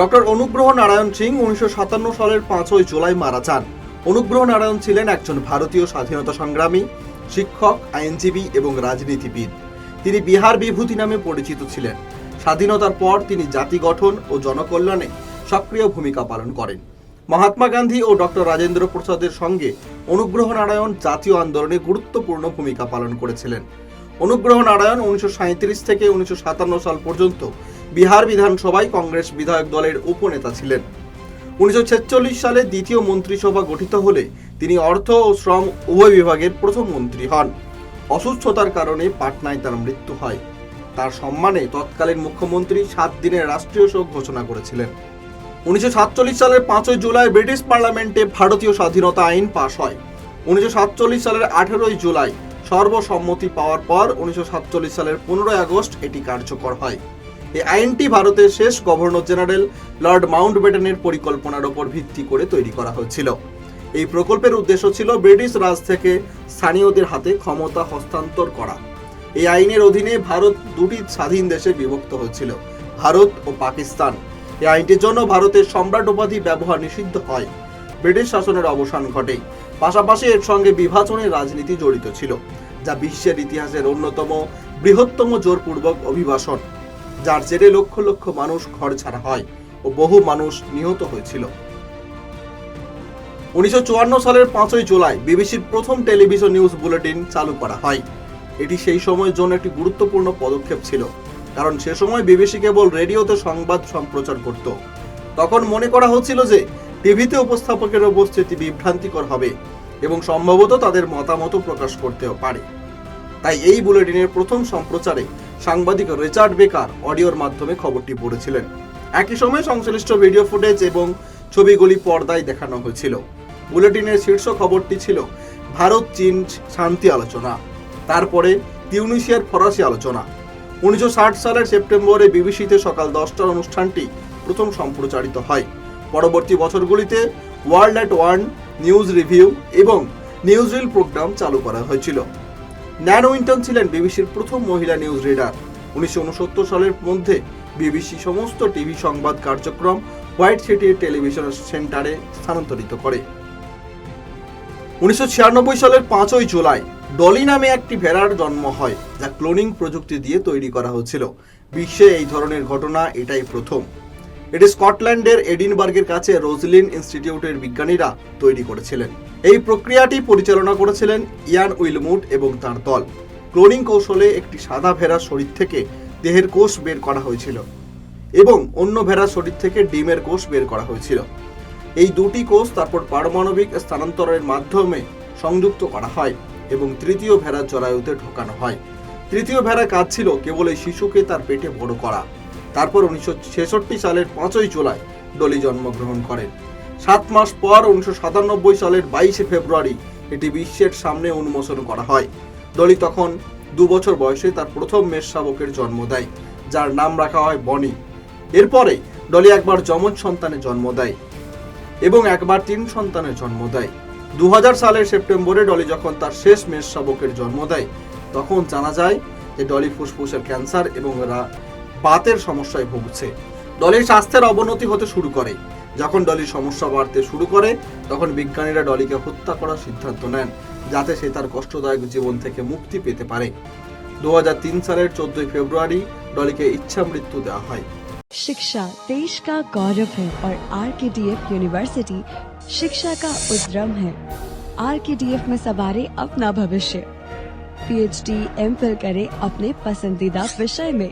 Doctor অনুগ্রহ নারায়ণ সিং উনিশশো সাতান্ন সালের পাঁচই জুলাই মারা যান। অনুগ্রহ নারায়ণ ছিলেন একজন ভারতীয় স্বাধীনতা সংগ্রামী, শিক্ষক, আইনজীবী এবং রাজনীতিবিদ। তিনি বিহার বিভূতি নামে পরিচিত ছিলেন। স্বাধীনতার পর তিনি জাতি গঠন ও জনকল্যাণে সক্রিয় ভূমিকা পালন করেন। মহাত্মা গান্ধী ও ডক্টর রাজেন্দ্র প্রসাদের সঙ্গে অনুগ্রহ নারায়ণ জাতীয় আন্দোলনে গুরুত্বপূর্ণ ভূমিকা পালন করেছিলেন। অনুগ্রহ নারায়ণ উনিশশো সাঁইত্রিশ থেকে উনিশশো সাতান্ন সাল পর্যন্ত বিহার বিধানসভায় কংগ্রেস বিধায়ক দলের উপনেতা ছিলেন। উনিশশো সালে দ্বিতীয় মন্ত্রিসভা গঠিত হলে তিনি অর্থ ও শ্রম উভয় বিভাগের প্রথম মন্ত্রী হন। অসুস্থতার কারণে পাটনায় তার মৃত্যু হয়। তার সম্মানে তৎকালীন মুখ্যমন্ত্রী সাত দিনের রাষ্ট্রীয় শোক ঘোষণা করেছিলেন। উনিশশো সাতচল্লিশ সালের পাঁচই জুলাই ব্রিটিশ পার্লামেন্টে ভারতীয় স্বাধীনতা আইন পাশ হয়। উনিশশো সাতচল্লিশ সালের আঠেরোই জুলাই সর্বসম্মতি পাওয়ার পর উনিশশো সাতচল্লিশ সালের পনেরোই আগস্ট এটি কার্যকর হয়। এই আইনটি ভারতের শেষ গভর্নর জেনারেল লর্ড মাউন্টব্যাটেনের পরিকল্পনার উপর ভিত্তি করে তৈরি করা হয়েছিল। এই প্রকল্পের উদ্দেশ্য ছিল ব্রিটিশ রাজ থেকে স্থানীয়দের হাতে ক্ষমতা হস্তান্তর করা। এই আইনের অধীনে ভারত দুটি স্বাধীন দেশে বিভক্ত হয়েছিল, ভারত ও পাকিস্তান। এই আইনটির জন্য ভারতের সম্রাট উপাধি ব্যবহার নিষিদ্ধ হয়। ব্রিটিশ শাসনের অবসান ঘটে। পাশাপাশি এর সঙ্গে বিভাজনের রাজনীতি জড়িত ছিল, যা বিশ্বের ইতিহাসের অন্যতম বৃহত্তম জোরপূর্বক অভিবাসন। যার জেরে লক্ষ লক্ষ মানুষ ঘর ছাড়া হয় ও বহু মানুষ নিহত হয়েছিল। উনিশশো সালের পাঁচই জুলাই বিবিসির প্রথম টেলিভিশন নিউজ বুলেটিন চালু করা হয়। এটি সেই সময়ের জন্য একটি গুরুত্বপূর্ণ পদক্ষেপ ছিল, কারণ সে সময় বিবিসি কেবল রেডিওতে সংবাদ সম্প্রচার করত। তখন মনে করা হচ্ছিল যে, টিভিতে উপস্থাপকের উপস্থিতি বিভ্রান্তিকর হবে এবং সম্ভবত তাদের মতামত প্রকাশ করতেও পারে। তাই এই বুলেটিনের প্রথম সম্প্রচারে সাংবাদিক রিচার্ড বেকার অডিওর মাধ্যমে খবরটি পড়েছিলেন। একই সময় সংশ্লিষ্ট ভিডিও ফুটেজ এবং ছবিগুলি পর্দায় দেখানো হয়েছিল। বুলেটিনের শীর্ষ খবরটি ছিল ভারত চীন শান্তি আলোচনা, তারপরে তিউনিশিয়ার ফরাসি আলোচনা। উনিশশো ষাট সালের সেপ্টেম্বরে বিবিসিতে সকাল দশটার অনুষ্ঠানটি প্রথম সম্প্রচারিত হয়। পরবর্তী বছরগুলিতে world at one news review এবং নিউজ রিল প্রোগ্রাম চালু করা হয়েছিল। ন্যান উইন্টন ছিলেন বিবিসির প্রথম মহিলা নিউজ রিডার। উনিশশো উনসত্তর সালের মধ্যে বিবিসি সমস্ত টিভি সংবাদ কার্যক্রম হোয়াইট সিটির টেলিভিশন সেন্টারে স্থানান্তরিত করে। উনিশশো ছিয়ানব্বই সালের পাঁচই জুলাই ডলি নামে একটি ভেড়ার জন্ম হয়, যা ক্লোনিং প্রযুক্তি দিয়ে তৈরি করা হয়েছিল বিশ্বে এই ধরনের ঘটনা এটাই প্রথম। এটি স্কটল্যান্ডের এডিনবার্গের কাছে রোজলিন ইনস্টিটিউটের বিজ্ঞানীরা তৈরি করেছিলেন। এই প্রক্রিয়াটি পরিচালনা করেছিলেন ইয়ান উইলমুট এবং তার দল। ক্লোনিং কৌশলে একটি সাদা ভেড়ার শরীর থেকে দেহের কোষ বের করা হয়েছিল এবং অন্য ভেড়ার শরীর থেকে ডিমের কোষ বের করা হয়েছিল। এই দুটি কোষ তারপর পারমাণবিক স্থানান্তরের মাধ্যমে সংযুক্ত করা হয় এবং তৃতীয় ভেড়ার জরায়ুতে ঢোকানো হয়। তৃতীয় ভেড়ার কাজ ছিল কেবল এই শিশুকে তার পেটে বড় করা। তারপর উনিশশো ছেষট্টি সালের পাঁচই জুলাই ডলি জন্মগ্রহণ করেন। সাত মাস পর উনিশশো সাতানব্বই সালের বাইশে ফেব্রুয়ারি এটি বিশ্বের সামনে উন্মোচন করা হয়। ডলি তখন দু বছর বয়সে তার প্রথম মেষ শাবকের জন্ম দেয়, যার নাম রাখা হয় বনি। এরপরে ডলি একবার যমজ সন্তানের জন্ম দেয় এবং একবার তিন সন্তানের জন্ম দেয়। দু হাজার সালের সেপ্টেম্বরে ডলি যখন তার শেষ মেষ শাবকের জন্ম দেয়, তখন জানা যায় যে ডলি ফুসফুসের ক্যান্সার এবং বাতের সমস্যায় ভুগছে ডলির স্বাস্থ্যের অবনতি হতে শুরু করে যখন ডলির সমস্যা বাড়তে শুরু করে তখন বিজ্ঞানীরা ডলিকে হত্যা করার সিদ্ধান্ত নেন যাতে সে তার কষ্টদায়ক জীবন থেকে মুক্তি পেতে পারে দু সালের চোদ্দই ফেব্রুয়ারি ডলিকে ইচ্ছা মৃত্যু দেওয়া হয় शिक्षा देश का गौरव है और are K D F university शिक्षा का उद्रम है आर के डी एफ में सवारे अपना भविष्य पीएचडी एम फिल करे अपने पसंदीदा विषय में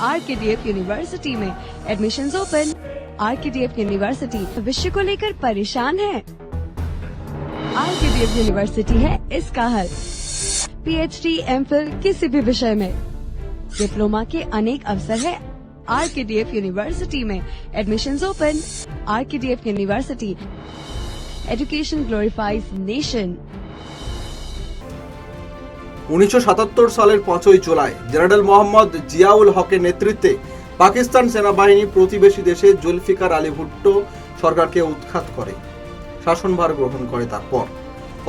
R K D F university में admission open R K D F university भविष्य को लेकर परेशान है। R K D F university है इसका हल। P H D M Phil किसी भी विषय में। डिप्लोमा के अनेक अवसर है। R K D F university में admission open R K D F university education glorifies nation উনিশশো সাতাত্তর সালের পাঁচই জুলাই জেনারেল মোহাম্মদ জিয়াউল হকের নেতৃত্বে পাকিস্তান সেনাবাহিনী প্রতিবেশী দেশে জুলফিকার আলী ভুট্টো সরকারকে উৎখাত করে, শাসনভার গ্রহণ করে তারপর।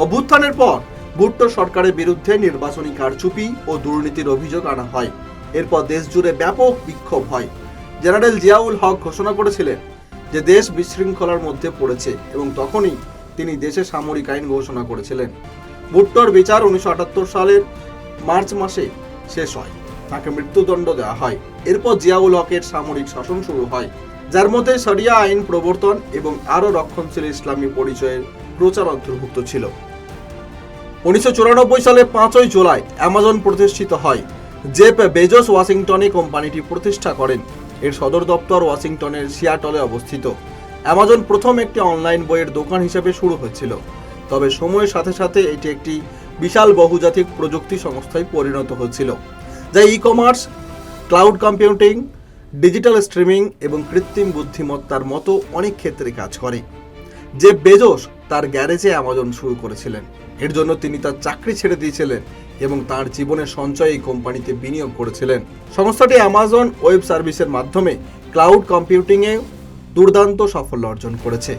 অভ্যুত্থানের পর ভুট্টো সরকারের বিরুদ্ধে নির্বাচনী কারচুপি ও দুর্নীতির অভিযোগ আনা হয়। এরপর দেশ জুড়ে ব্যাপক বিক্ষোভ হয়। জেনারেল জিয়াউল হক ঘোষণা করেছিলেন যে দেশ বিশৃঙ্খলার মধ্যে পড়েছে এবং তখনই তিনি দেশে সামরিক আইন ঘোষণা করেছিলেন। ভুট্টোর বিচার উনিশশো আটাত্তর সালের মার্চ মাসে শেষ হয়। তাকে মৃত্যুদণ্ড দেওয়া হয়। এরপর জিয়াউল হকের সামরিক শাসন শুরু হয়, যার মধ্যে শরিয়া আইন প্রবর্তন এবং আরও রক্ষণশীল ইসলামী পরিচয়ের প্রচার অন্তর্ভুক্ত ছিল। উনিশশো চুরানব্বই সালে পাঁচই জুলাই অ্যামাজন প্রতিষ্ঠিত হয়। জেফ বেজোস ওয়াশিংটনে কোম্পানিটি প্রতিষ্ঠা করেন। এর সদর দপ্তর ওয়াশিংটনের সিয়াটলে অবস্থিত। অ্যামাজন প্রথম একটি অনলাইন বইয়ের দোকান হিসেবে শুরু হয়েছিল। তবে সময়ের সাথে সাথে এটি একটি বিশাল বহুজাতিক প্রযুক্তি সংস্থায় পরিণত হয়েছিল, যা e commerce cloud computing digital streaming এবং কৃত্রিম বুদ্ধিমত্তার মতো অনেক ক্ষেত্রে কাজ করে। যে বেজোস তার গ্যারেজে অ্যামাজন শুরু করেছিলেন। এর জন্য তিনি তার চাকরি ছেড়ে দিয়েছিলেন এবং তার জীবনের সঞ্চয় এই কোম্পানিতে বিনিয়োগ করেছিলেন। সংস্থাটি অ্যামাজন ওয়েব সার্ভিসের মাধ্যমে ক্লাউড কম্পিউটিংয়ে দুর্দান্ত সাফল্য অর্জন করেছে।